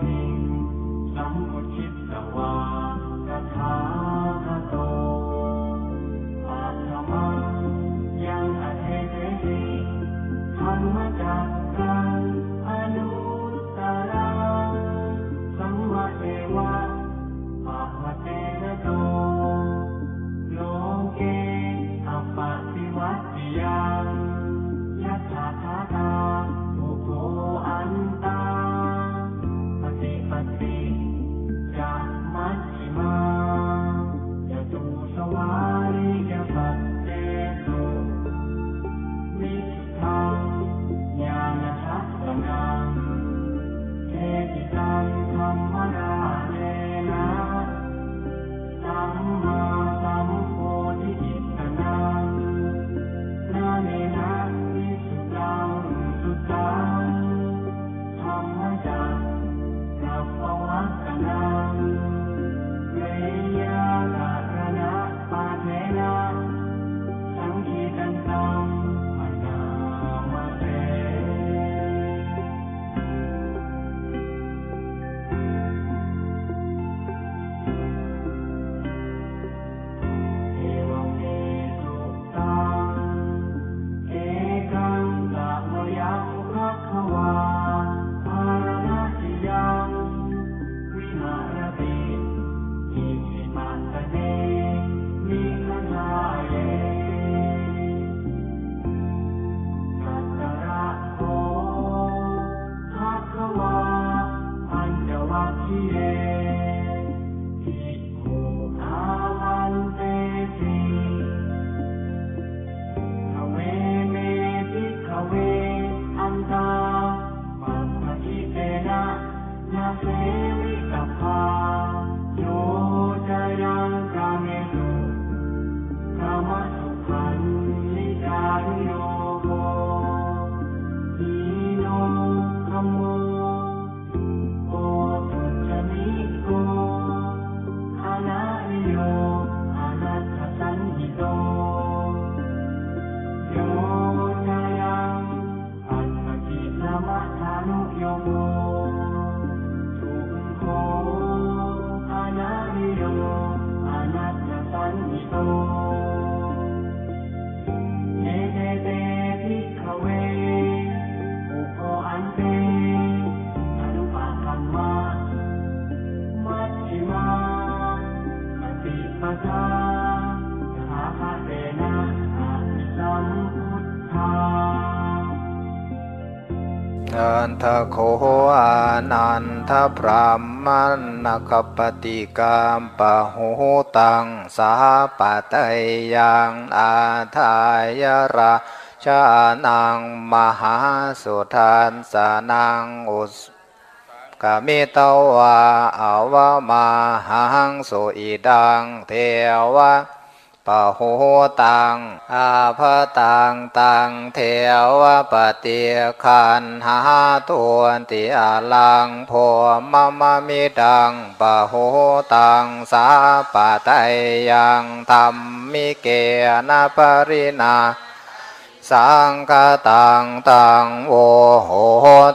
ธิสัมพุท นันทโคอานันทพรหมันนกปฏิกามปะหูตังสาปะเตยยังอาทายราชานังมหาสุทันสานังอุสกามิตวาอาวามาหังสุอิดังเทวะ ปะโหตัง อาภตังตังเทวปฏิคันหาตัวติอาลังโพมะมะมิดังปะโหตังสาปะไตยังธรรมมิเกนะปรินาสังฆตังตังโวโห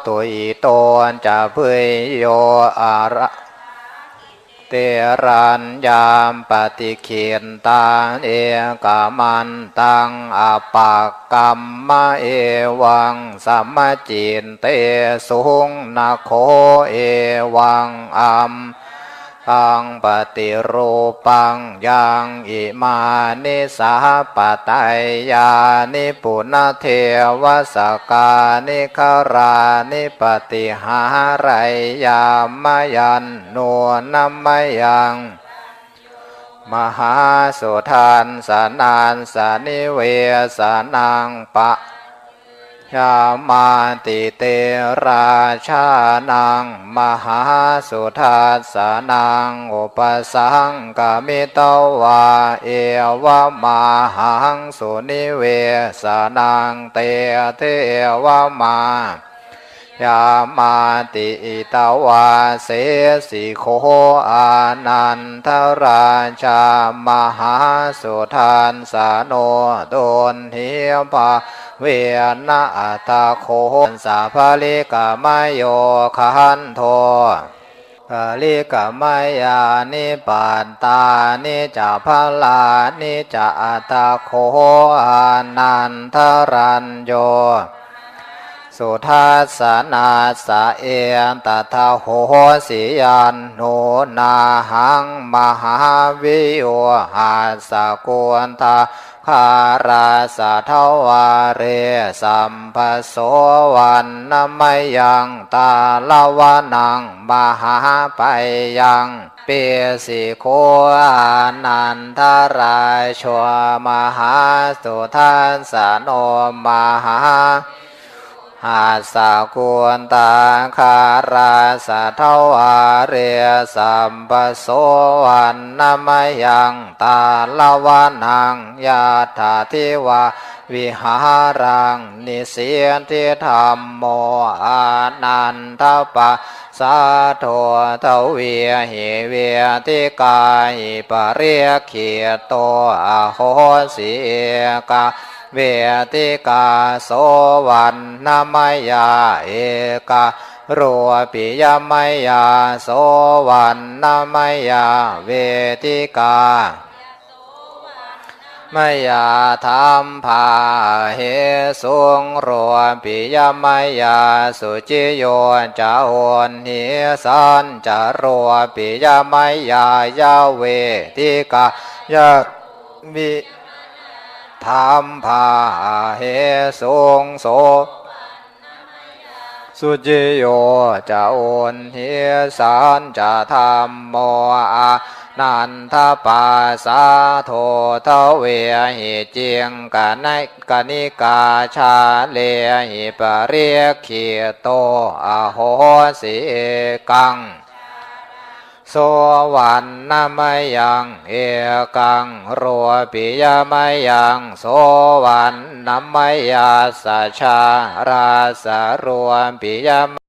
ตุยตนจะเพยโยอาระ ตรัญญามปฏิเขียนตาเอกามันตังอปากกรรมเอวังสัมจินเตสุงนาโคเอวังอัม ตังปฏิรูปังยังอิมานิสาปตยยานิปุณเทวสกานิคารานิปฏิหารายยามยันนวนัมยังมหาสุทานสานานสานิเวสานังปะ ยามาติเตราชานัง มหาสุทัสสานังอุปสังกามิตวาเอวะมาหังสุนิเวสานังเตเทวะมายามาติอิตาวาเสสิโคอานันทราชามหาสุทานสาโนโดนเหียปา เวียนะตาโคสาภาลิกามายโยคันโทภาลิกามายานิปันตานิจาภลานิจาตาโคอานันทรันโย สุทัสสนาสะเอนตถาโหสิยันโนนาหังมหาวิโยหาสกวนทาคาราสะทวาเรสัมปโสวันนมยังตาลวานังมหาไปยังเปสิโคอานันทรายชวมหาสุทัสสโนมหา หาสากุวนตาคาราสะเทวาเรียสัมปโสวันนมยังตาลวานังยาถาทิวาวิหารังนิเสียนทิธรรมโมอานันทปะสาโททเวีหิเวียติกายปะเรียเขียโตอโหสิกา เวติกาโสวันนามยาเอการัวปิยมยาโสวันนามยาเวติกามยาธรรมภาเหสุงรวมปิยมยาสุจิโยจะโอนหิสันจะรัวปิยมยายาเวติกายาวิ ธรรมภาเหสงโสสุจิโยจะโอนเฮสานจะธรรมโมอานันทปาสาโททเวหิเจียงกะไนกนิกาชาเลหิปเรียกขีโตอโหสิกัง สวันนามยังเอกังรัวปิยมยังโสวันนามยาสชาราสรวมปิยม